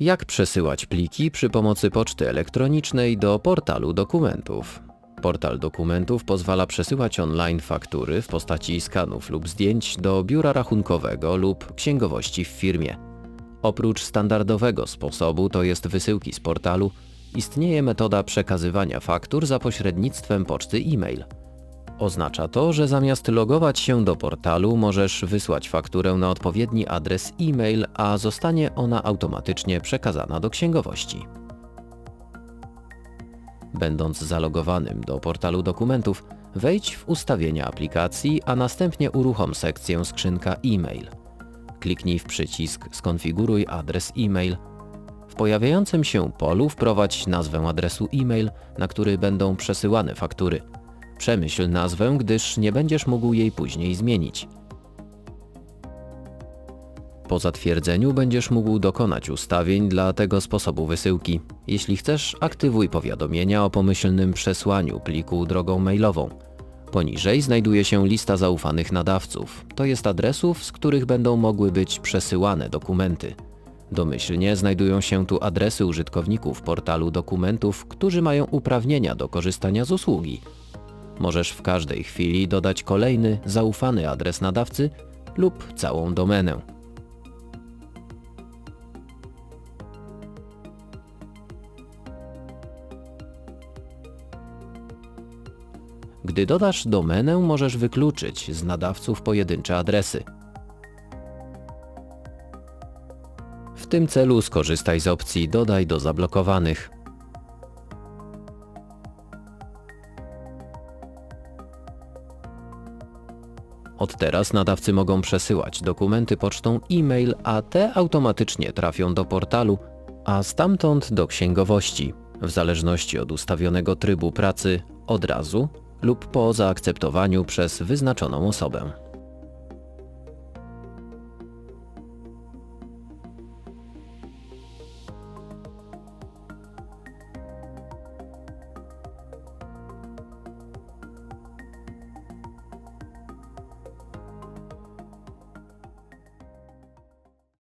Jak przesyłać pliki przy pomocy poczty elektronicznej do portalu dokumentów? Portal dokumentów pozwala przesyłać online faktury w postaci skanów lub zdjęć do biura rachunkowego lub księgowości w firmie. Oprócz standardowego sposobu, to jest wysyłki z portalu, istnieje metoda przekazywania faktur za pośrednictwem poczty e-mail. Oznacza to, że zamiast logować się do portalu, możesz wysłać fakturę na odpowiedni adres e-mail, a zostanie ona automatycznie przekazana do księgowości. Będąc zalogowanym do portalu dokumentów, wejdź w ustawienia aplikacji, a następnie uruchom sekcję skrzynka e-mail. Kliknij w przycisk Skonfiguruj adres e-mail. W pojawiającym się polu wprowadź nazwę adresu e-mail, na który będą przesyłane faktury. Przemyśl nazwę, gdyż nie będziesz mógł jej później zmienić. Po zatwierdzeniu będziesz mógł dokonać ustawień dla tego sposobu wysyłki. Jeśli chcesz, aktywuj powiadomienia o pomyślnym przesłaniu pliku drogą mailową. Poniżej znajduje się lista zaufanych nadawców, to jest adresów, z których będą mogły być przesyłane dokumenty. Domyślnie znajdują się tu adresy użytkowników portalu dokumentów, którzy mają uprawnienia do korzystania z usługi. Możesz w każdej chwili dodać kolejny, zaufany adres nadawcy lub całą domenę. Gdy dodasz domenę, możesz wykluczyć z nadawców pojedyncze adresy. W tym celu skorzystaj z opcji Dodaj do zablokowanych. Od teraz nadawcy mogą przesyłać dokumenty pocztą e-mail, a te automatycznie trafią do portalu, a stamtąd do księgowości, w zależności od ustawionego trybu pracy od razu lub po zaakceptowaniu przez wyznaczoną osobę.